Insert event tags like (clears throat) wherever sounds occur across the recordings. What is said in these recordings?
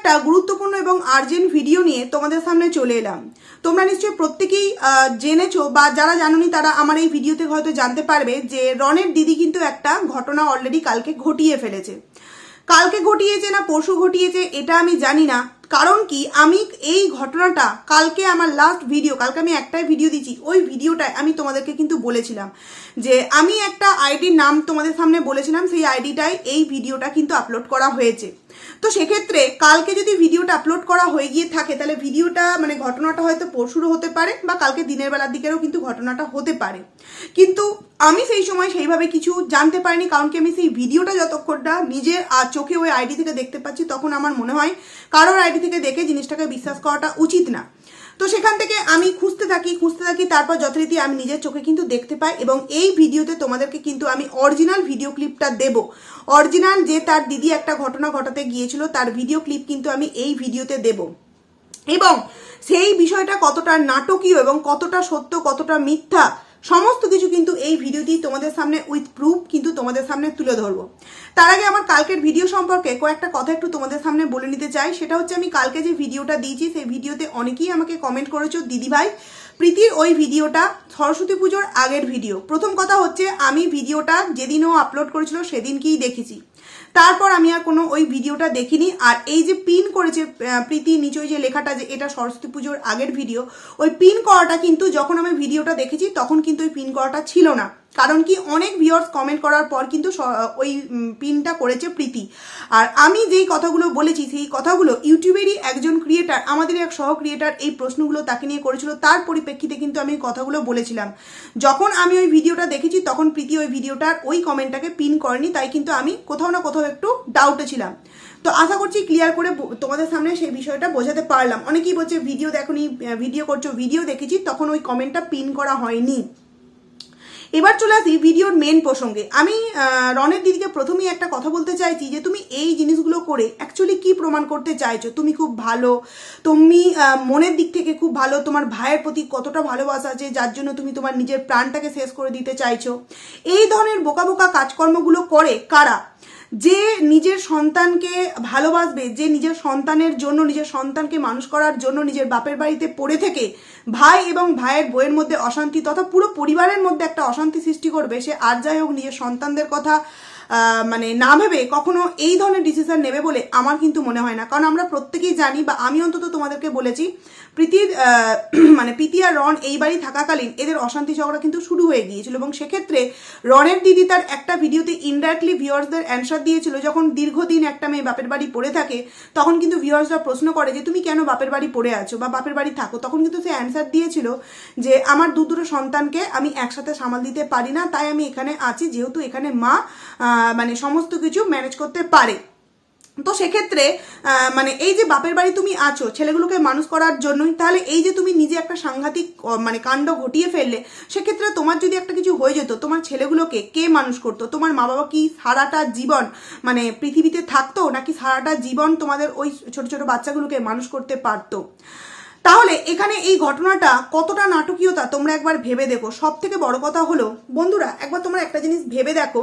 একটা গুরুত্বপূর্ণ এবং আর্জেন্ট ভিডিও নিয়ে তোমাদের সামনে চলে এলাম। তোমরা নিশ্চয়ই প্রত্যেকেই জেনেছো বা যারা জানোনি তারা আমার এই ভিডিওতে হয়তো জানতে পারবে যে রনের দিদি কিন্তু একটা ঘটনা অলরেডি কালকে ঘটিয়ে ফেলেছে। কালকে ঘটিয়েছে না পরশু ঘটিয়েছে এটা আমি জানি না। কারণ কি? আমি এই ঘটনাটা কালকে আমার লাস্ট ভিডিও কালকে আমি একটাই ভিডিও দিচ্ছি ওই ভিডিওটায় আমি তোমাদেরকে কিন্তু বলেছিলাম যে আমি একটা আইডির নাম তোমাদের সামনে বলেছিলাম, সেই আইডিটায় এই ভিডিওটা কিন্তু আপলোড করা হয়েছে। তো সেক্ষেত্রে কালকে যদি ভিডিওটা আপলোড করা হয়ে গিয়ে থাকে, তাহলে ভিডিওটা মানে ঘটনাটা হয়তো পরশুরও হতে পারে বা কালকে দিনের বেলার দিকেরও কিন্তু ঘটনাটা হতে পারে। কিন্তু আমি সেই সময় সেইভাবে কিছু জানতে পারিনি, কারণ কি আমি সেই ভিডিওটা যতক্ষণ না নিজের চোখে ওই আইডি থেকে দেখতে পাচ্ছি, তখন আমার মনে হয় কারোর আইডি থেকে দেখে জিনিসটাকে বিশ্বাস করাটা উচিত না। তো সেখান থেকে আমি খুঁজতে থাকি খুঁজতে থাকি, তারপর যথারীতি আমি নিজের চোখে কিন্তু দেখতে পাই এবং এই ভিডিওতে তোমাদেরকে কিন্তু আমি অরিজিনাল ভিডিও ক্লিপটা দেব। অরিজিনাল যে তার দিদি একটা ঘটনা ঘটাতে গিয়েছিল, তার ভিডিও ক্লিপ কিন্তু আমি এই ভিডিওতে দেব। এবং সেই বিষয়টা কতটা নাটকীয় এবং কতটা সত্য, কতটা মিথ্যা সমস্ত কিছু কিন্তু এই ভিডিওটি তোমাদের সামনে উইথ প্রুফ কিন্তু তোমাদের সামনে তুলে ধরবো। তার আগে আমার কালকের ভিডিও সম্পর্কে কয়েকটা কথা একটু তোমাদের সামনে বলে নিতে চাই। সেটা হচ্ছে আমি কালকে যে ভিডিওটা দিয়েছি, সেই ভিডিওতে অনেকেই আমাকে কমেন্ট করেছ, দিদিভাই। প্রীতির ওই ভিডিওটা সরস্বতী পুজোর আগের ভিডিও। প্রথম কথা হচ্ছে, আমি ভিডিওটা যেদিনও আপলোড করেছিল সেদিনকেই দেখেছি। তারপর আমি আর কোনো ওই ভিডিওটা দেখিনি। আর এই যে পিন করেছে প্রীতি নিচে যে লেখাটা যে এটা সরস্বতী পুজোর আগের ভিডিও, ওই পিন করাটা কিন্তু যখন আমি ভিডিওটা দেখেছি, তখন কিন্তু ওই পিন করাটা ছিল না। কারণ কি অনেক ভিউয়ার্স কমেন্ট করার পর কিন্তু ওই পিনটা করেছে প্রীতি। আর আমি যেই কথাগুলো বলেছি, সেই কথাগুলো ইউটিউবেরই একজন ক্রিয়েটার আমাদের এক সহ ক্রিয়েটার এই প্রশ্নগুলো তাকে নিয়ে করেছিল। তার পরিপ্রেক্ষিতে কিন্তু আমি কথাগুলো বলেছিলাম। যখন আমি ওই ভিডিওটা দেখেছি, তখন প্রীতি ওই ভিডিওটার ওই কমেন্টটাকে পিন করেনি, তাই কিন্তু আমি কোথাও না কোথাও একটু ডাউটে ছিলাম। তো আশা করছি ক্লিয়ার করে তোমাদের সামনে সেই বিষয়টা বোঝাতে পারলাম। অনেকেই বলছে, ভিডিও দেখনি, ভিডিও করছ, ভিডিও দেখেছি। তখন ওই কমেন্টটা পিন করা হয়নি। এবার চলে আসি ভিডিওর মেন প্রসঙ্গে। আমি রনের দিদিকে প্রথমেই একটা কথা বলতে চাইছি যে, তুমি এই জিনিসগুলো করে অ্যাকচুয়ালি কি প্রমাণ করতে চাইছো? তুমি খুব ভালো, তুমি মনের দিক থেকে খুব ভালো, তোমার ভাইয়ের প্রতি কতটা ভালোবাসা আছে, যার জন্য তুমি তোমার নিজের প্রাণটাকে শেষ করে দিতে চাইছো? এই ধরনের বোকা বোকা কাজকর্মগুলো করে কারা? যে নিজের সন্তানকে ভালোবাসবে, যে নিজের সন্তানের জন্য, নিজের সন্তানকে মানুষ করার জন্য নিজের বাপের বাড়িতে পড়ে থেকে ভাই এবং ভাইয়ের বইয়ের মধ্যে অশান্তি তথা পুরো পরিবারের মধ্যে একটা অশান্তি সৃষ্টি করবে, সে আর যাই হোক নিজের সন্তানদের কথা মানে না ভেবে কখনো এই ধরনের ডিসিশন নেবে বলে আমার কিন্তু মনে হয় না। কারণ আমরা প্রত্যেকেই জানি বা আমি অন্তত তোমাদেরকে বলেছি প্রীতির (clears throat) মানে প্রীতি আর রন এই বাড়ি থাকাকালীন এদের অশান্তি ঝগড়া কিন্তু শুরু হয়ে গিয়েছিল এবং সেক্ষেত্রে রনের দিদি তার একটা ভিডিওতে ইনডাইরেক্টলি ভিউয়ার্সদের অ্যান্সার দিয়েছিল। যখন দীর্ঘদিন একটা মেয়ে বাপের বাড়ি পড়ে থাকে, তখন কিন্তু ভিউয়ার্সরা প্রশ্ন করে যে, তুমি কেন বাপের বাড়ি পড়ে আছো বা বাপের বাড়ি থাকো? তখন কিন্তু সে অ্যান্সার দিয়েছিল যে, আমার দু দুটো সন্তানকে আমি একসাথে সামাল দিতে পারি না, তাই আমি এখানে আছি। যেহেতু এখানে মা মানে সমস্ত কিছু ম্যানেজ করতে পারে। তো সেক্ষেত্রে মানে এই যে বাপের বাড়ি তুমি আছো, ছেলেগুলোকে মানুষ করার জন্যই, তাহলে এই যে তুমি নিজে একটা সাংঘাতিক মানে কাণ্ড ঘটিয়ে ফেললে, সেক্ষেত্রে তোমার যদি একটা কিছু হয়ে যেত, তোমার ছেলেগুলোকে কে মানুষ করতো? তোমার মা বাবা কি সারাটা জীবন মানে পৃথিবীতে থাকতো, নাকি সারাটা জীবন তোমাদের ওই ছোট ছোট বাচ্চাগুলোকে মানুষ করতে পারতো? তাহলে এখানে এই ঘটনাটা কতটা নাটকীয়তা, তোমরা একবার ভেবে দেখো। সব থেকে বড় কথা হলো, বন্ধুরা, একবার তোমরা একটা জিনিস ভেবে দেখো।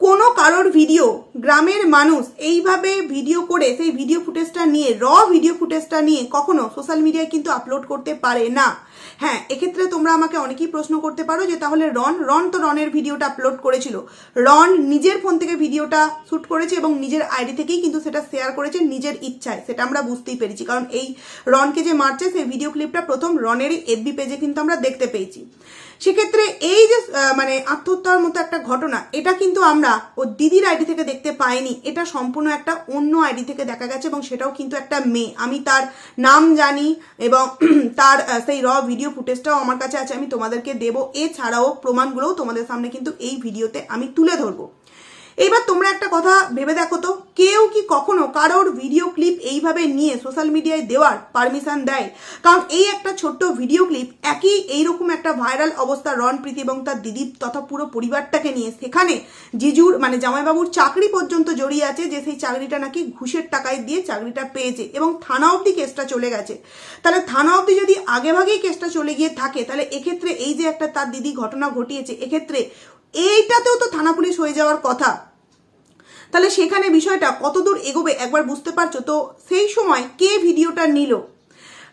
কোনো কারোর ভিডিও গ্রামের মানুষ এইভাবে ভিডিও করে সেই ভিডিও ফুটেজটা নিয়ে র ভিডিও ফুটেজটা নিয়ে কখনো সোশ্যাল মিডিয়ায় কিন্তু আপলোড করতে পারে না। হ্যাঁ এক্ষেত্রে তোমরা আমাকে অনেকেই প্রশ্ন করতে পারো যে তাহলে রন রন তো রনের ভিডিওটা আপলোড করেছিল। রন নিজের ফোন থেকে ভিডিওটা শ্যুট করেছে এবং নিজের আইডি থেকেই কিন্তু সেটা শেয়ার করেছে নিজের ইচ্ছায়, সেটা আমরা বুঝতেই পেরেছি। কারণ এই রনকে যে মারছে, সেই ভিডিও ক্লিপটা প্রথম রনেরই এফবি পেজে কিন্তু আমরা দেখতে পেয়েছি। সেক্ষেত্রে এই যে মানে আত্মহত্যার মতো একটা ঘটনা, এটা কিন্তু আমরা ও দিদির আইডি থেকে দেখতে পাইনি, এটা সম্পূর্ণ একটা অন্য আইডি থেকে দেখা গেছে এবং সেটাও কিন্তু একটা মেয়ে। আমি তার নাম জানি এবং (clears throat) তার সেই র ভিডিও ফুটেজটাও আমার কাছে আছে, আমি তোমাদেরকে দেবো। এছাড়াও প্রমাণগুলোও তোমাদের সামনে কিন্তু এই ভিডিওতে আমি তুলে ধরবো। এইবার তোমরা একটা কথা ভেবে দেখো তো, কেউ কি কখনো কারোর ভিডিও ক্লিপ এইভাবে নিয়ে সোশ্যাল মিডিয়ায় দেওয়ার পারমিশন দেয়? কারণ এই একটা ছোট্ট ভিডিও ক্লিপ একই এইরকম একটা ভাইরাল অবস্থা রন প্রীতি এবং তার দিদি তথা পুরো পরিবারটাকে নিয়ে। সেখানে জিজুর মানে জামাইবাবুর চাকরি পর্যন্ত জড়িয়ে আছে যে সেই চাকরিটা নাকি ঘুষের টাকায় দিয়ে চাকরিটা পেয়েছে এবং থানা অবধি কেসটা চলে গেছে। তাহলে থানা অবধি যদি আগেভাগেই কেসটা চলে গিয়ে থাকে, তাহলে এক্ষেত্রে এই যে একটা তার দিদি ঘটনা ঘটিয়েছে, এক্ষেত্রে এইটাতেও তো থানা পুলিশ হয়ে যাওয়ার কথা। তাহলে সেখানে বিষয়টা কতদূর এগোবে একবার বুঝতে পারছ? তো সেই সময় কে ভিডিওটা নিল?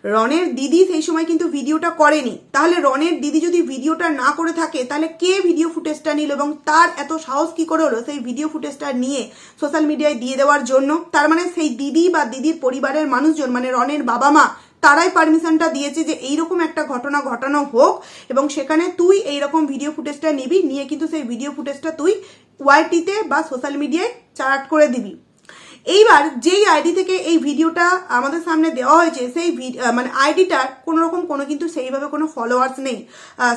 রনের দিদি সেই সময় কিন্তু ভিডিওটা করেনি। তাহলে রনের দিদি যদি ভিডিওটা না করে থাকে, তাহলে কে ভিডিও ফুটেজটা নিল এবং তার এত সাহস কি করে হলো সেই ভিডিও ফুটেজটা নিয়ে সোশ্যাল মিডিয়ায় দিয়ে দেওয়ার জন্য? তার মানে সেই দিদি বা দিদির পরিবারের মানুষজন মানে রনের বাবা মা তারাই পারমিশনটা দিয়েছে যে এইরকম একটা ঘটনা ঘটানো হোক এবং সেখানে তুই এইরকম ভিডিও ফুটেজটা নিবি, নিয়ে কিন্তু সেই ভিডিও ফুটেজটা তুই ওয়াইটিতে বা সোশ্যাল মিডিয়ায় চার্ট করে দিবি। এইবার যেই আইডি থেকে এই ভিডিওটা আমাদের সামনে দেওয়া হয়েছে, সেই মানে আইডিটার কোনো রকম কোনো কিন্তু সেইভাবে কোনো ফলোয়ার্স নেই।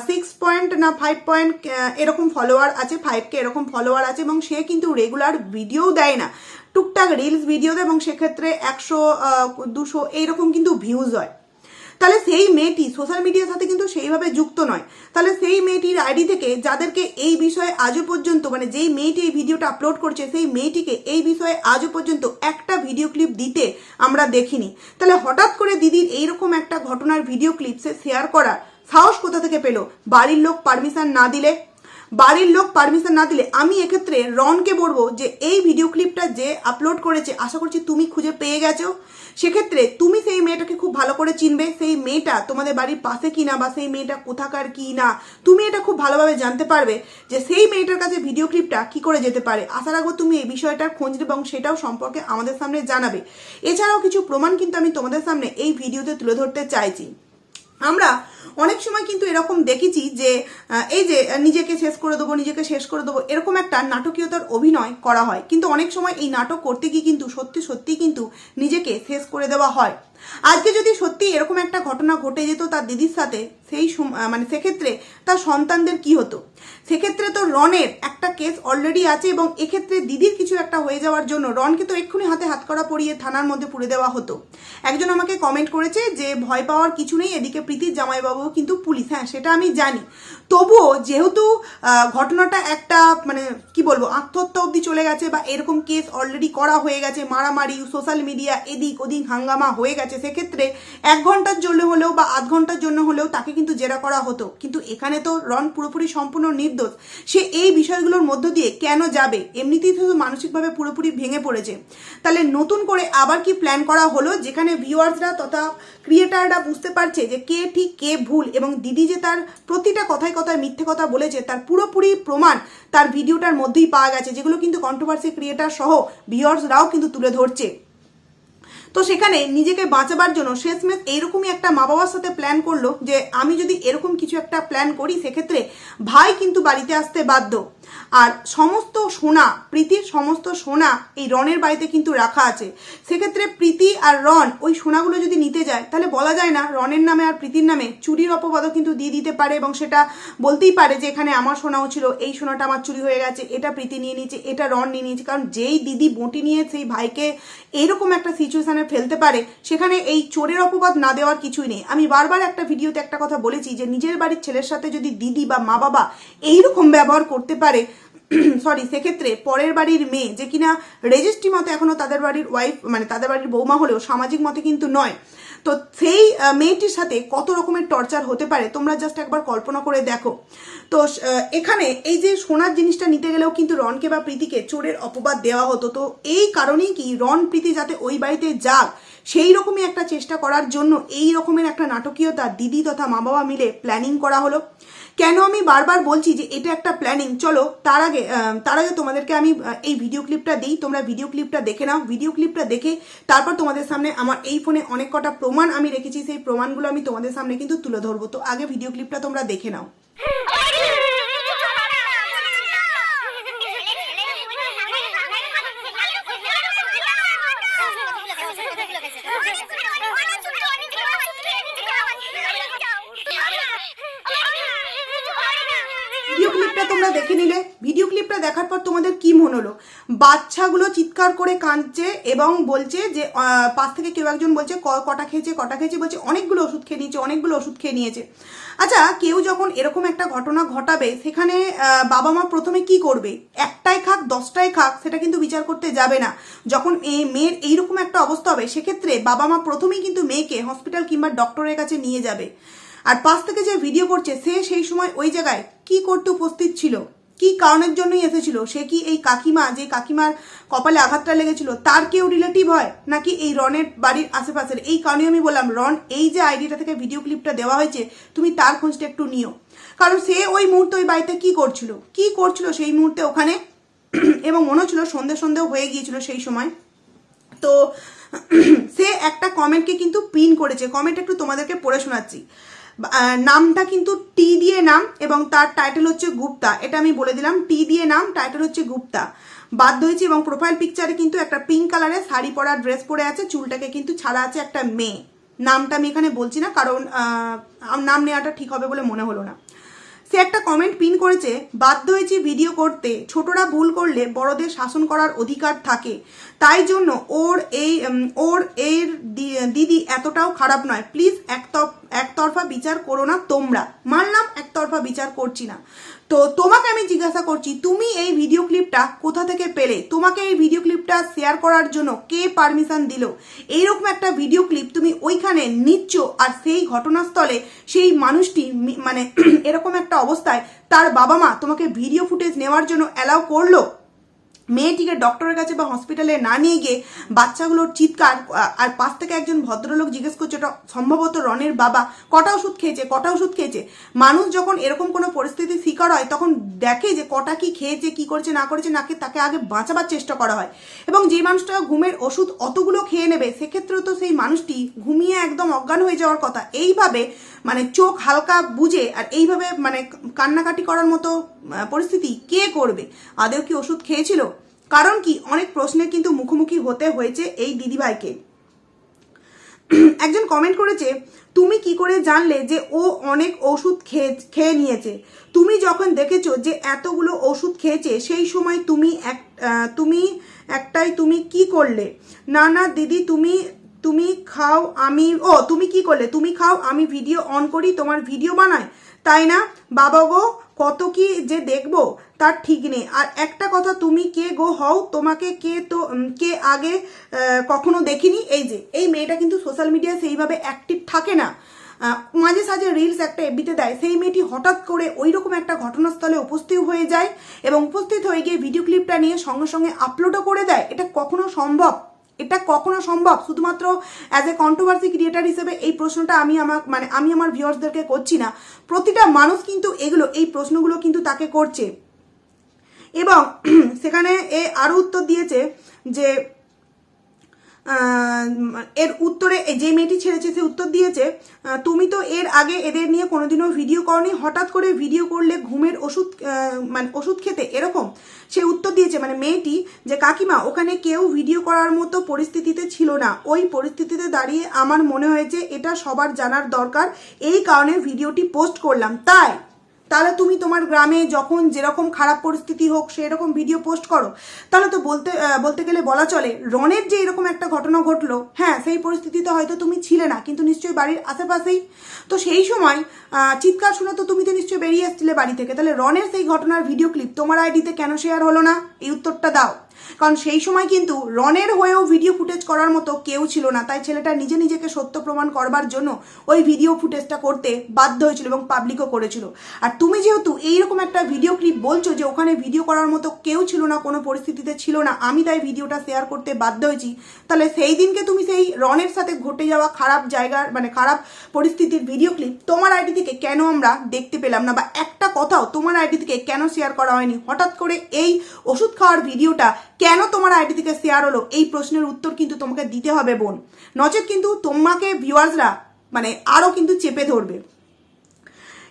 সিক্স পয়েন্ট না ফাইভ পয়েন্ট এরকম ফলোয়ার আছে ফাইভ কে এরকম ফলোয়ার আছে এবং সে কিন্তু রেগুলার ভিডিও দেয় না। টুকটাক রিলস ভিডিও দেয় এবং সেক্ষেত্রে একশো দুশো এইরকম কিন্তু ভিউজ হয়। তাহলে সেই মেয়েটি সোশ্যাল মিডিয়ার সাথে কিন্তু সেইভাবে যুক্ত নয়। তাহলে সেই মেয়েটির আইডি থেকে যাদেরকে এই বিষয়ে আজও পর্যন্ত মানে যেই মেয়েটি এই ভিডিওটা আপলোড করছে, সেই মেয়েটিকে এই বিষয়ে আজও পর্যন্ত একটা ভিডিও ক্লিপ দিতে আমরা দেখিনি। তাহলে হঠাৎ করে দিদির এইরকম একটা ঘটনার ভিডিও ক্লিপ সে শেয়ার করার সাহস কোথা থেকে পেল? বাড়ির লোক পারমিশন না দিলে বাড়ির লোক পারমিশন না দিলে আমি এক্ষেত্রে রনকে বলব যে, এই ভিডিও ক্লিপটা যে আপলোড করেছে, আশা করছি তুমি খুঁজে পেয়ে গেছো। সেক্ষেত্রে তুমি সেই মেয়েটাকে খুব ভালো করে চিনবে, সেই মেয়েটা তোমাদের বাড়ির পাশে কি না বা সেই মেয়েটা কোথাকার কি না তুমি এটা খুব ভালোভাবে জানতে পারবে যে সেই মেয়েটার কাছে ভিডিও ক্লিপটা কি করে যেতে পারে। আশা রাখব তুমি এই বিষয়টার খোঁজ নেবে এবং সেটাও সম্পর্কে আমাদের সামনে জানাবে। এছাড়াও কিছু প্রমাণ কিন্তু আমি তোমাদের সামনে এই ভিডিওতে তুলে ধরতে চাইছি। আমরা অনেক সময় কিন্তু এরকম দেখেছি যে এই যে, নিজেকে শেষ করে দেবো, নিজেকে শেষ করে দেবো, এরকম একটা নাটকীয়তার অভিনয় করা হয়। কিন্তু অনেক সময় এই নাটক করতে গিয়ে কিন্তু সত্যি সত্যি কিন্তু নিজেকে শেষ করে দেওয়া হয়। আজকে যদি সত্যি এরকম একটা ঘটনা ঘটে যেত তার দিদির সাথে, সেই মানে সেক্ষেত্রে তার সন্তানদের কি হতো? সেক্ষেত্রে তো রনের একটা কেস অলরেডি আছে এবং এক্ষেত্রে দিদির কিছু একটা হয়ে যাওয়ার জন্য রনকে তো এক্ষুনি হাতে হাত করা পরিয়ে থানার মধ্যে পুরে দেওয়া হতো। একজন আমাকে কমেন্ট করেছে যে, ভয় পাওয়ার কিছু নেই, এদিকে প্রীতির জামাইবাবু কিন্তু পুলিশ। হ্যাঁ সেটা আমি জানি। তবুও যেহেতু ঘটনাটা একটা মানে কি বলব, আত্মহত্যা অবধি চলে গেছে বা এরকম কেস অলরেডি করা হয়ে গেছে, মারামারি সোশ্যাল মিডিয়া এদিক ওদিক হাঙ্গামা হয়ে গেছে সেক্ষেত্রে এক ঘণ্টার জন্য হলেও বা আধ ঘণ্টার জন্য হলেও তাকে কিন্তু জেরা করা হতো। কিন্তু এখানে তো রন পুরোপুরি সম্পূর্ণ নির্দোষ। সে এই বিষয়গুলোর মধ্য দিয়ে কেন যাবে? এমনিতেই শুধু মানসিকভাবে পুরোপুরি ভেঙে পড়েছে। তাহলে নতুন করে আবার কি প্ল্যান করা হলো? যেখানে ভিউয়ার্সরা তথা ক্রিয়েটাররা বুঝতে পারছে যে কে ঠিক কে ভুল এবং দিদি যে তার প্রতিটা কথায় কথায় মিথ্যে কথা বলেছে, তার পুরোপুরি প্রমাণ তার ভিডিওটার মধ্যেই পাওয়া গেছে, যেগুলো কিন্তু কন্ট্রোভার্সি ক্রিয়েটার সহ ভিউয়ার্সরাও কিন্তু তুলে ধরছে। তো সেখানে নিজেকে বাঁচাবার জন্য শেষমেশ এইরকমই একটা মা বাবার সাথে প্ল্যান করল যে আমি যদি এরকম কিছু একটা প্ল্যান করি, সেক্ষেত্রে ভাই কিন্তু বাড়িতে আসতে বাধ্য। আর সমস্ত সোনা, প্রীতির সমস্ত সোনা এই রনের বাড়িতে কিন্তু রাখা আছে। সেক্ষেত্রে প্রীতি আর রন ওই সোনাগুলো যদি নিতে যায়, তাহলে বলা যায় না রনের নামে আর প্রীতির নামে চুরির অপবাদও কিন্তু দিয়ে দিতে পারে এবং সেটা বলতেই পারে যে এখানে আমার সোনাও ছিল, এই সোনাটা আমার চুরি হয়ে গেছে, এটা প্রীতি নিয়ে নিয়েছে, এটা রন নিয়ে নিয়েছে। কারণ যেই দিদি বঁটি নিয়ে সেই ভাইকে এরকম একটা সিচুয়েশনে ফেলতে পারে, সেখানে এই চোরের অপবাদ না দেওয়ার কিছুই নেই। আমি বারবার একটা ভিডিওতে একটা কথা বলেছি যে, নিজের বাড়ির ছেলের সাথে যদি দিদি বা মা বাবা এইরকম ব্যবহার করতে পারে (clears throat) সরি সেক্ষেত্রে পরের বাড়ির মেয়ে, যে কিনা রেজিস্ট্রি মতে এখনও তাদের বাড়ির ওয়াইফ মানে তাদের বাড়ির বৌমা হলেও সামাজিক মতে কিন্তু নয় তো সেই মেয়েটির সাথে কত রকমের টর্চার হতে পারে তোমরা জাস্ট একবার কল্পনা করে দেখো। তো এখানে এই যে সোনার জিনিসটা নিতে গেলেও কিন্তু রনকে বা প্রীতিকে চোরের অপবাদ দেওয়া হতো। তো এই কারণেই কি রন, প্রীতি যাতে ওই বাড়িতে যাক, সেই রকমই একটা চেষ্টা করার জন্য এই রকমের একটা নাটকীয়তা দিদি তথা মা বাবা মিলে প্ল্যানিং করা হলো। কেন আমি বারবার বলছি যে এটা একটা প্ল্যানিং চলো, তার আগে তার আগে তোমাদেরকে আমি এই ভিডিও ক্লিপটা দিই। তোমরা ভিডিও ক্লিপটা দেখে নাও। ভিডিও ক্লিপটা দেখে তারপর তোমাদের সামনে আমার এই ফোনে অনেক কটা প্রমাণ আমি রেখেছি। সেই প্রমাণগুলো আমি তোমাদের সামনে কিন্তু তুলে ধরবো। তো আগে ভিডিও ক্লিপটা তোমরা দেখে নাও। ক্লিপটা তোমরা দেখে নিলে ভিডিও ক্লিপটা দেখার পর তোমাদের কি মনে হলো? বাচ্চাগুলো চিৎকার করে কাঁদছে এবং বলছে যে পাশ থেকে কেউ একজন বলছে কটা খেয়েছে কটা খেয়েছে, বলছে, অনেকগুলো ওষুধ খেয়ে নিয়েছে, অনেকগুলো ওষুধ খেয়ে নিয়েছে। আচ্ছা কেউ যখন এরকম একটা ঘটনা ঘটাবে, সেখানে বাবা মা প্রথমে কি করবে? একটাই খাক, দশটাই খাক, সেটা কিন্তু বিচার করতে যাবে না। যখন এই মেয়ের এইরকম একটা অবস্থা হবে, সেক্ষেত্রে বাবা মা প্রথমেই কিন্তু মেয়েকে হসপিটাল কিংবা ডক্টরের কাছে নিয়ে যাবে। আর পাশ থেকে যে ভিডিও করছে, সে সেই সময় ওই জায়গায় কি করতে উপস্থিত ছিল? কি কারণের জন্যই এসেছিল? সে কি এই কাকিমা, যে কাকিমার কপালে আঘাতটা লেগেছিল, তার কেউ রিলেটিভ হয়? নাকি এই রনের বাড়ির আশেপাশের? এই কারণে আমি বললাম, রন, এই যে আইডিটা থেকে ভিডিও ক্লিপটা দেওয়া হয়েছে, তুমি তার খোঁজটা একটু নিও। কারণ সে ওই মুহূর্তে ওই বাড়িতে কি করছিল? কি করছিল সেই মুহূর্তে ওখানে? (clears throat) এবং মনে হচ্ছিল সন্ধে সন্ধেও হয়ে গিয়েছিল সেই সময়। তো, (clears throat) সে একটা কমেন্টকে কিন্তু পিন করেছে। কমেন্ট একটু তোমাদেরকে পড়ে শোনাচ্ছি। নামটা কিন্তু টি দিয়ে নাম এবং তার টাইটেল হচ্ছে গুপ্তা। এটা আমি বলে দিলাম, টি দিয়ে নাম টাইটেল হচ্ছে গুপ্তা। বাধ্য হয়েছে এবং প্রোফাইল পিকচারে কিন্তু একটা পিঙ্ক কালারের শাড়ি পরা ড্রেস পরে আছে, চুলটাকে কিন্তু ছাড়া আছে একটা মেয়ে। নামটা আমি এখানে বলছি না, কারণ নাম নেওয়াটা ঠিক হবে বলে মনে হলো না। সে একটা কমেন্ট পিন করেছে, বাধ্য হয়েছি ভিডিও করতে। ছোটরা ভুল করলে বড়দের শাসন করার অধিকার থাকে। তাই জন্য ওর এই ওর এর দিদি এতটাও খারাপ নয়। প্লিজ একত একতরফা বিচার করো না তোমরা। মানলাম একতরফা বিচার করছি না। তো তোমাকে আমি জিজ্ঞাসা করছি, তুমি এই ভিডিও ক্লিপটা কোথা থেকে পেলে? তোমাকে এই ভিডিও ক্লিপটা শেয়ার করার জন্য কে পারমিশন দিল? এইরকম একটা ভিডিও ক্লিপ তুমি ওইখানে নিচ্ছ আর সেই ঘটনাস্থলে সেই মানুষটি মানে (clears throat) এরকম একটা অবস্থায় তার বাবা মা তোমাকে ভিডিও ফুটেজ নেওয়ার জন্য অ্যালাউ করল? মেয়েটিকে ডক্টরের কাছে বা হসপিটালে না নিয়ে গিয়ে বাচ্চাগুলোর চিৎকার আর পাশ থেকে একজন ভদ্রলোক জিজ্ঞেস করছে ওটা সম্ভবত রনের বাবা? কটা ওষুধ খেয়েছে? কটা ওষুধ খেয়েছে? মানুষ যখন এরকম কোনো পরিস্থিতির শিকার হয়, তখন দেখে যে কটা কি খেয়েছে, কি করেছে, না করেছে, নাকি তাকে আগে বাঁচাবার চেষ্টা করা হয়। এবং যে মানুষটা ঘুমের ওষুধ অতগুলো খেয়ে নেবে, সেক্ষেত্রেও তো সেই মানুষটি ঘুমিয়ে একদম অজ্ঞান হয়ে যাওয়ার কথা। এইভাবে মানে চোখ হালকা বুঝে, আর এইভাবে মানে কান্নাকাটি করার মতো পরিস্থিতি কে করবে? আদেও কি ওষুধ খেয়েছিল? কারণ কি? অনেক প্রশ্নের কিন্তু মুখোমুখি হতে হয়েছে এই দিদিভাইকে। (clears throat) একজন কমেন্ট করেছে, তুমি কি করে জানলে যে ও অনেক ওষুধ খেয়ে খেয়ে নিয়েছে? তুমি যখন দেখেছ যে এতগুলো ওষুধ খেয়েছে, সেই সময় তুমি এক তুমি একটাই তুমি কি করলে? না না, দিদি, তুমি তুমি খাও, আমি, ও, তুমি কি করলে? তুমি খাও, আমি ভিডিও অন করি, তোমার ভিডিও বানাই। তাই না? বাবা গো কত কি যে দেখব, তার ঠিক নেই। আর একটা কথা, তুমি কে গো হও, তোমাকে কে তো কে আগে কখনো দেখিনি? এই যে, এই মেয়েটা কিন্তু সোশ্যাল মিডিয়ায় সেইভাবে অ্যাক্টিভ থাকে না। মাঝে সাঝে রিলস একটা এবিতে দেয়। সেই মেয়েটি হঠাৎ করে ওই রকম একটা ঘটনাস্থলে উপস্থিত হয়ে যায় এবং উপস্থিত হয়ে গিয়ে ভিডিও ক্লিপটা নিয়ে সঙ্গে সঙ্গে আপলোডও করে দেয়। এটা কখনো সম্ভব? এটা কখনো সম্ভব? শুধুমাত্র অ্যাজ এ কন্ট্রোভার্সি ক্রিয়েটার হিসেবে এই প্রশ্নটা আমি আমার মানে আমি আমার ভিউয়ার্সদেরকে করছি না। প্রতিটা মানুষ কিন্তু এগুলো, এই প্রশ্নগুলো কিন্তু তাকে করছে। এবং (clears throat) সেখানে এ আরও উত্তর দিয়েছে যে এর উত্তরে যে মেয়েটি ছেড়েছে, সে উত্তর দিয়েছে তুমি তো এর আগে এদের নিয়ে কোনোদিনও ভিডিও করনি। হঠাৎ করে ভিডিও করলে ঘুমের ওষুধ মানে ওষুধ খেতে এরকম? সে উত্তর দিয়েছে মানে মেয়েটি যে কাকিমা, ওখানে কেউ ভিডিও করার মতো পরিস্থিতিতে ছিল না। ওই পরিস্থিতিতে দাঁড়িয়ে আমার মনে হয়েছে এটা সবার জানার দরকার। এই কারণে ভিডিওটি পোস্ট করলাম। তাই তাহলে তুমি তোমার গ্রামে যখন যেরকম খারাপ পরিস্থিতি হোক, সেরকম ভিডিও পোস্ট করো। তাহলে তো বলতে বলতে গেলে বলা চলে রনের যে এরকম একটা ঘটনা ঘটলো হ্যাঁ সেই পরিস্থিতিতে হয়তো তুমি ছিলে না, কিন্তু নিশ্চয়ই বাড়ির আশেপাশেই। তো সেই সময় চিৎকার শুনে তো তুমি তো নিশ্চয়ই বেরিয়ে এসেছিলে বাড়ি থেকে। তাহলে রনের সেই ঘটনার ভিডিও ক্লিপ তোমার আইডিতে কেন শেয়ার হলো না? এই উত্তরটা দাও। কারণ সেই সময় কিন্তু রনের হয়েও ভিডিও ফুটেজ করার মতো কেউ ছিল না। তাই ছেলেটা নিজে নিজেকে সত্য প্রমাণ করবার জন্য ওই ভিডিও ফুটেজটা করতে বাধ্য হয়েছিল এবং পাবলিকও করেছিল। আর তুমি যেহেতু এইরকম একটা ভিডিও ক্লিপ বলছো যে ওখানে ভিডিও করার মতো কেউ ছিল না, কোনো পরিস্থিতিতে ছিল না, আমি তাই ভিডিওটা শেয়ার করতে বাধ্য হয়েছি, তাহলে সেই দিনকে তুমি সেই রনের সাথে ঘটে যাওয়া খারাপ জায়গার মানে খারাপ পরিস্থিতির ভিডিও ক্লিপ তোমার আইডি থেকে কেন আমরা দেখতে পেলাম না? বা একটা কথাও তোমার আইডি থেকে কেন শেয়ার করা হয়নি? হঠাৎ করে এই ওষুধ খাওয়ার ভিডিওটা কেন তোমার আইডি থেকে শেয়ার হলো? এই প্রশ্নের উত্তর কিন্তু তোমাকে দিতে হবে, বোন। নচেত কিন্তু তোমাকে ভিউয়ার্সরা মানে আরও কিন্তু চেপে ধরবে।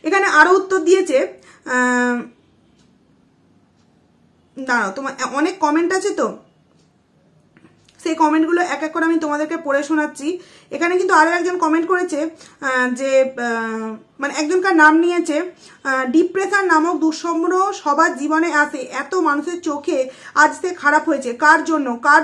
এখানে আরও উত্তর দিয়েছে দাঁড়াও তোমার অনেক কমেন্ট আছে তো? সেই কমেন্টগুলো এক এক করে আমি তোমাদেরকে পড়ে শোনাচ্ছি। এখানে কিন্তু আরও একজন কমেন্ট করেছে যে মানে একজনকার নাম নিয়েছে ডিপ্রেশন নামক দুঃস্বপ্ন সবার জীবনে আসে। এত মানুষের চোখে আজ সে খারাপ হয়েছে। কার জন্য? কার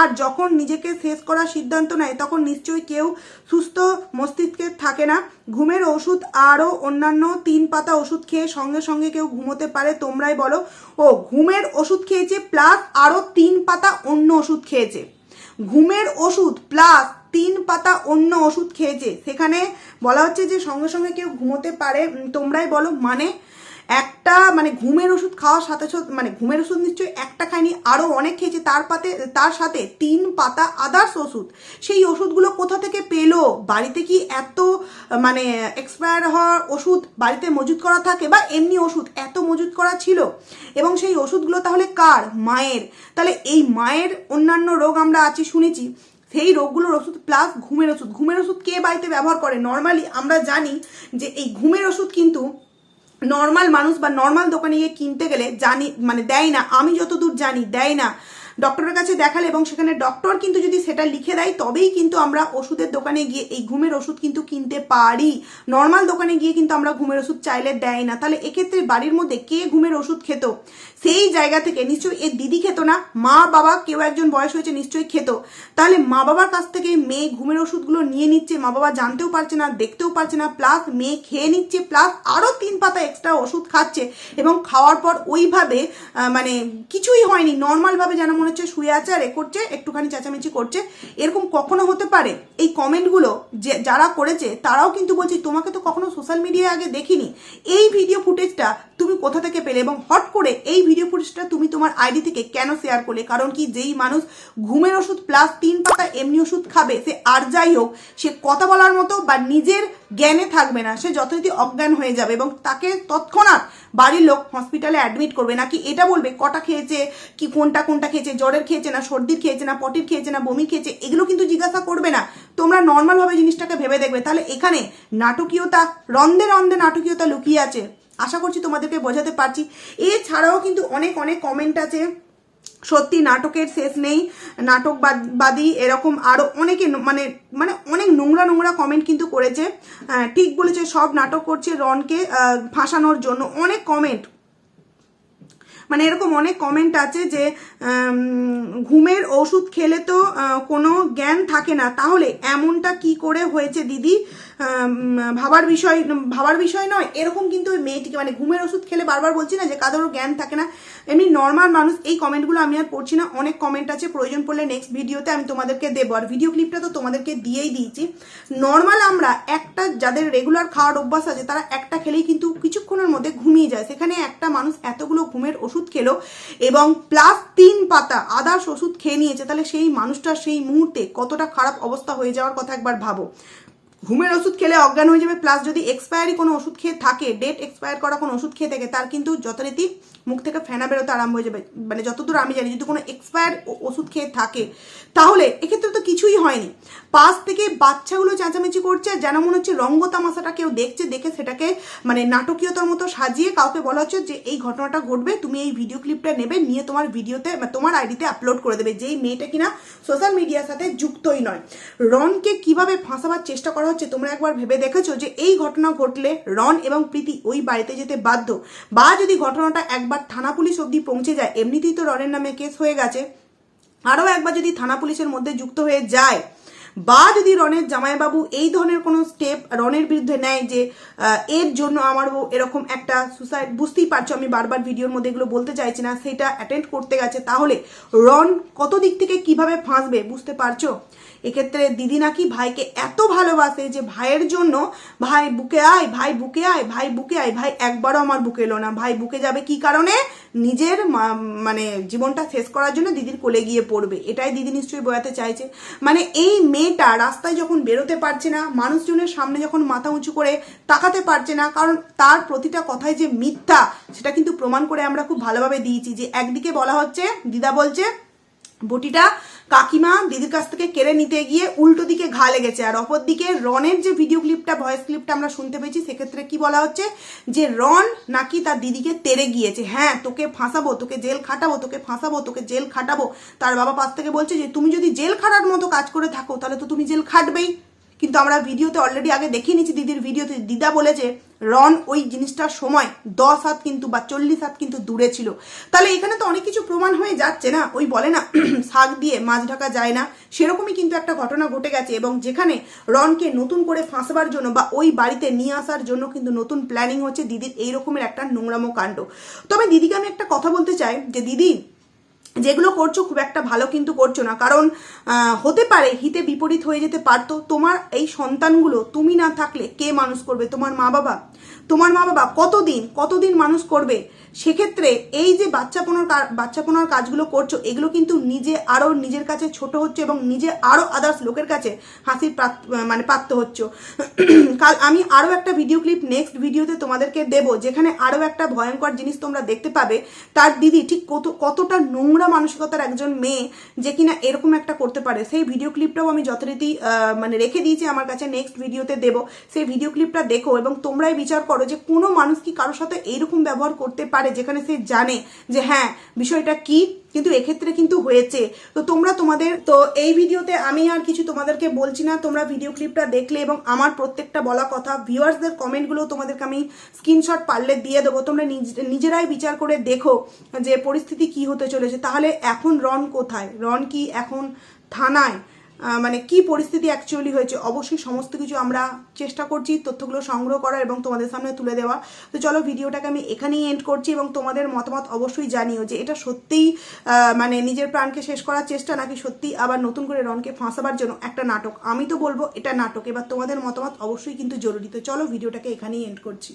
আর যখন নিজেকে শেষ করার সিদ্ধান্ত নেয়, তখন নিশ্চয়ই কেউ সুস্থ মস্তিষ্কে থাকে না। ঘুমের ওষুধ আরও অন্যান্য তিন পাতা ওষুধ খেয়ে সঙ্গে সঙ্গে কেউ ঘুমোতে পারে, তোমরাই বলো। ও, ঘুমের ওষুধ খেয়েছে, প্লাস আরও তিন পাতা অন্য ওষুধ খেয়েছে। ঘুমের ওষুধ, প্লাস তিন পাতা অন্য ওষুধ খেয়েছে। সেখানে বলা হচ্ছে যে সঙ্গে সঙ্গে কেউ ঘুমোতে পারে। তোমরাই বলো মানে একটা মানে ঘুমের ওষুধ খাওয়ার সাথে সাথে মানে ঘুমের ওষুধ নিশ্চয়ই একটা খায়নি আরও অনেক খেয়েছে। তার পাতে, তার সাথে তিন পাতা আদার্স ওষুধ। সেই ওষুধগুলো কোথা থেকে পেল? বাড়িতে কি এত মানে এক্সপায়ার হওয়ার ওষুধ বাড়িতে মজুত করা থাকে বা এমনি ওষুধ এত মজুত করা ছিল? এবং সেই ওষুধগুলো তাহলে কার? মায়ের। তাহলে এই মায়ের অন্যান্য রোগ আমরা আছি, শুনেছি। সেই রোগগুলোর ওষুধ প্লাস ঘুমের ওষুধ। ঘুমের ওষুধ কে বাড়িতে ব্যবহার করে? নর্মালি আমরা জানি যে এই ঘুমের ওষুধ কিন্তু নর্মাল মানুষ বা নর্মাল দোকানে গিয়ে কিনতে গেলে জানি মানে দেয় না। আমি যতদূর জানি, দেয় না। ডক্টরের কাছে দেখালে এবং সেখানে ডক্টর কিন্তু যদি সেটা লিখে দেয়, তবেই কিন্তু আমরা ওষুধের দোকানে গিয়ে এই ঘুমের ওষুধ কিন্তু কিনতে পারি। নর্মাল দোকানে গিয়ে কিন্তু আমরা ঘুমের ওষুধ চাইলে দেয় না। তাহলে এক্ষেত্রে বাড়ির মধ্যে কে ঘুমের ওষুধ খেত? সেই জায়গা থেকে নিশ্চয়ই এর দিদি খেত না, মা বাবা কেউ একজন বয়স হয়েছে নিশ্চয়ই খেত। তাহলে মা বাবার কাছ থেকে মেয়ে ঘুমের ওষুধগুলো নিয়ে নিচ্ছে, মা বাবা জানতেও পারছে না, দেখতেও পারছে না প্লাস মেয়ে খেয়ে নিচ্ছে প্লাস আরও তিন পাতা এক্সট্রা ওষুধ খাচ্ছে এবং খাওয়ার পর ওইভাবে মানে কিছুই হয়নি নর্মালভাবে যেন মনে হচ্ছে শুয়ে আছে আর এ করছে, একটুখানি চেঁচামেচি করছে। এরকম কখনো হতে পারে? এই কমেন্টগুলো যে, যারা করেছে, তারাও কিন্তু বলছে, তোমাকে তো কখনো সোশ্যাল মিডিয়ায় আগে দেখিনি। এই ভিডিও ফুটেজটা তুমি কোথা থেকে পেলে? এবং হট করে এই ভিডিও ফুটেজটা তুমি তোমার আইডি থেকে কেন শেয়ার করলে? কারণ কি, যেই মানুষ ঘুমের ওষুধ প্লাস তিন পাতা এমনি ওষুধ খাবে, সে আর যাই হোক, সে কথা বলার মতো বা নিজের জ্ঞানে থাকবে না, সে যথারীতি অজ্ঞান হয়ে যাবে এবং তাকে তৎক্ষণাৎ বাড়ির লোক হসপিটালে অ্যাডমিট করবে। নাকি এটা বলবে, কটা খেয়েছে, কি কোনটা কোনটা খেয়েছে, জ্বরের খেয়েছে না, সর্দির খেয়েছে না, পটির খেয়েছে না, বমি খেয়েছে, এগুলো কিন্তু জিজ্ঞাসা করবে না। তোমরা নর্মালভাবে জিনিসটাকে ভেবে দেখবে। তাহলে এখানে নাটকীয়তা, রন্ধে রন্ধে নাটকীয়তা লুকিয়ে আছে। আশা করছি তোমাদেরকে বোঝাতে পারছি। এছাড়াও কিন্তু অনেক অনেক কমেন্ট আছে। সত্যি নাটকের শেষ নেই নাটকবাদী এরকম আরও অনেকে মানে মানে অনেক নোংরা নোংরা কমেন্ট কিন্তু করেছে। ঠিক বলেছে, সব নাটক করছে রনকে ফাঁসানোর জন্য। অনেক কমেন্ট মানে এরকম অনেক কমেন্ট আছে যে ঘুমের ওষুধ খেলে তো কোনো জ্ঞান থাকে না। তাহলে এমনটা কি করে হয়েছে দিদি? ভাবার বিষয় ভাবার বিষয় নয়, এরকম কিন্তু ওই মেয়েটিকে মানে ঘুমের ওষুধ খেলে বারবার বলছি না যে কাদেরও জ্ঞান থাকে না। এমনি নর্মাল মানুষ, এই কমেন্টগুলো আমি আর পড়ছি না, অনেক কমেন্ট আছে, প্রয়োজন পড়লে নেক্সট ভিডিওতে আমি তোমাদেরকে দেবো। আর ভিডিও ক্লিপটা তো তোমাদেরকে দিয়েই দিয়েছি। নর্মাল আমরা একটা, যাদের রেগুলার খাওয়ার অভ্যাস আছে, তারা একটা খেলেই কিন্তু কিছুক্ষণের মধ্যে ঘুমিয়ে যায়। সেখানে একটা মানুষ এতগুলো ঘুমের ওষুধ খেলো এবং প্লাস তিন পাতা আদার্স ওষুধ খেয়ে নিয়েছে, তাহলে সেই মানুষটার সেই মুহূর্তে কতটা খারাপ অবস্থা হয়ে যাওয়ার কথা একবার ভাবো। ঘুমের ওষুধ খেলে অজ্ঞান হয়ে যাবে প্লাস যদি এক্সপায়ারি কোনো ওষুধ খেয়ে থাকে ডেট এক্সপায়ার করা কোনো ওষুধ খেয়ে থাকে, তার কিন্তু যথারীতি মুখ থেকে ফেনা বেরোতে আরম্ভ হয়ে যাবে। মানে যতদূর আমি জানি, যদি কোনো এক্সপায়ার ওষুধ খেয়ে থাকে, তাহলে এক্ষেত্রে তো কিছুই হয়নি। পাশ থেকে বাচ্চাগুলো চেঁচামেচি করছে যেন মনে হচ্ছে রঙ্গ তামাশাটা কেউ দেখছে, দেখে সেটাকে মানে নাটকীয়তার মতো সাজিয়ে কাউকে বলা হচ্ছে যে, এই ঘটনাটা ঘটবে, তুমি এই ভিডিও ক্লিপটা নেবে, নিয়ে তোমার ভিডিওতে তোমার আইডিতে আপলোড করে দেবে। যেই মেয়েটা কিনা সোশ্যাল মিডিয়ার সাথে যুক্তই নয়। রনকে কীভাবে ফাঁসাবার চেষ্টা করা হচ্ছে, তোমরা একবার ভেবে দেখেছ যে, এই ঘটনা ঘটলে রন এবং প্রীতি ওই বাড়িতে যেতে বাধ্য? বা যদি ঘটনাটা একবার থানা পুলিশ অবধি পৌঁছে যায়, এমনিতেই তো রনের নামে কেস হয়ে গেছে। আরও একবার যদি থানা পুলিশের মধ্যে যুক্ত হয়ে যায় বা যদি রনের জামাইবাবু এই ধরনের কোনো স্টেপ রনের বিরুদ্ধে নেয় যে এর জন্য আমার এরকম একটা সুসাইড বুঝতেই পারছ আমি বারবার ভিডিওর মধ্যে এগুলো বলতে চাইছি না, সেটা অ্যাটেন্ড করতে গেছে। তাহলে রন কত দিক থেকে কীভাবে ফাঁসবে বুঝতে পারছ? এক্ষেত্রে দিদি নাকি ভাইকে এত ভালোবাসে যে, ভাইয়ের জন্য, ভাই বুকে আয়, ভাই বুকে আয়, ভাই বুকে আয়, ভাই একবারও আমার বুকে এলো না, ভাই বুকে যাবে কি কারণে? নিজের মানে জীবনটা শেষ করার জন্য দিদির কোলে গিয়ে পড়বে। এটাই দিদি নিশ্চয়ই বোঝাতে চাইছে। মানে এই মেয়েটা রাস্তায় যখন বেরোতে পারছে না, মানুষজনের সামনে যখন মাথা উঁচু করে তাকাতে পারছে না, কারণ তার প্রতিটা কথায় যে মিথ্যা, সেটা কিন্তু প্রমাণ করে আমরা খুব ভালোভাবে দিয়েছি যে একদিকে বলা হচ্ছে, দিদা বলছে, বটিটা কাকিমা দিদির কাছ থেকে কেড়ে নিতে গিয়ে উল্টো দিকে ঘা লেগেছে। আর অপর দিকে রনের যে ভিডিও ক্লিপটা ভয়েস ক্লিপটা আমরা শুনতে পেয়েছি, সেক্ষেত্রে কি বলা হচ্ছে? যে রন নাকি তার দিদিকে তেরে গিয়েছে। হ্যাঁ তোকে ফাঁসাবো, তোকে জেল খাটাবো, তোকে ফাঁসাবো, তোকে জেল খাটাবো। তার বাবা পাশ থেকে বলছে যে, তুমি যদি জেল খাটার মতো কাজ করে থাকো, তাহলে তো তুমি জেল খাটবেই। কিন্তু আমরা ভিডিওতে অলরেডি আগে দেখিয়ে নিয়েছি দিদির ভিডিওতে। দিদা বলেছে, রন, ওই জিনিসটার সময় দশ হাত কিন্তু বা চল্লিশ হাত কিন্তু দূরে ছিল। তাহলে এখানে তো অনেক কিছু প্রমাণ হয়ে যাচ্ছে না? ওই বলে না, (clears throat) শাক দিয়ে মাছ ঢাকা যায় না। সেরকমই কিন্তু একটা ঘটনা ঘটে গেছে এবং যেখানে রনকে নতুন করে ফাঁসবার জন্য বা ওই বাড়িতে নিয়ে আসার জন্য কিন্তু নতুন প্ল্যানিং হচ্ছে দিদির এই রকমের একটা নোংরামো কাণ্ড। তবে দিদিকে আমি একটা কথা বলতে চাই, যে দিদি যেগুলো করছ খুব একটা ভালো কিন্তু করছ না। কারণ হতে পারে হিতে বিপরীত হয়ে যেতে পারতো। তোমার এই সন্তানগুলো, তুমি না থাকলে কে মানুষ করবে? তোমার মা বাবা? তোমার মা বাবা কতদিন কতদিন মানুষ করবে? সেক্ষেত্রে এই যে বাচ্চাপনার কা- বাচ্চাপনার কাজগুলো করছ, এগুলো কিন্তু নিজে আরও নিজের কাছে ছোট হচ্ছে এবং নিজে আরও আদার্স লোকের কাছে হাসির মানে প্রাপ্ত হচ্ছে। (clears throat) কাল আমি আরও একটা ভিডিও ক্লিপ নেক্সট ভিডিওতে তোমাদেরকে দেব, যেখানে আরও একটা ভয়ঙ্কর জিনিস তোমরা দেখতে পাবে। তার দিদি ঠিক কত, কতটা নোংরা মানসিকতার একজন মেয়ে যে কিনা এরকম একটা করতে পারে। সেই ভিডিও ক্লিপটাও আমি যথারীতি মানে রেখে দিয়েছি আমার কাছে। নেক্সট ভিডিওতে দেব। সেই ভিডিও ক্লিপটা দেখো এবং তোমরাই বিচার করো যে কোনো মানুষ কি কারোর সাথে এইরকম ব্যবহার করতে পারে যেখানে সে জানে যে হ্যাঁ বিষয়টা কি কিন্তু এক্ষেত্রে কিন্তু হয়েছে। তো তোমরা তোমাদের, তো এই ভিডিওতে আমি আর কিছু তোমাদেরকে বলছি না। তোমরা ভিডিও ক্লিপটা দেখলে এবং আমার প্রত্যেকটা বলা কথা ভিউয়ার্সদের কমেন্টগুলো তোমাদেরকে আমি স্ক্রিনশট পারলে দিয়ে দেবো। তোমরা নিজ- নিজেরাই বিচার করে দেখো যে পরিস্থিতি কি হতে চলেছে। তাহলে এখন রন কোথায়? রন কি এখন থানায়? মানে কি পরিস্থিতি অ্যাকচুয়ালি হয়েছে, অবশ্যই সমস্ত কিছু আমরা চেষ্টা করছি তথ্যগুলো সংগ্রহ করার এবং তোমাদের সামনে তুলে দেওয়া। তো চলো ভিডিওটাকে আমি এখানেই এন্ড করছি এবং তোমাদের মতামত অবশ্যই জানিও যে এটা সত্যিই মানে নিজের প্রাণকে শেষ করার চেষ্টা নাকি সত্যি আবার নতুন করে রনকে ফাঁসাবার জন্য একটা নাটক? আমি তো বলব এটা নাটক, এবার তোমাদের মতামত অবশ্যই কিন্তু জরুরি। তো চলো ভিডিওটাকে এখানেই এন্ড করছি।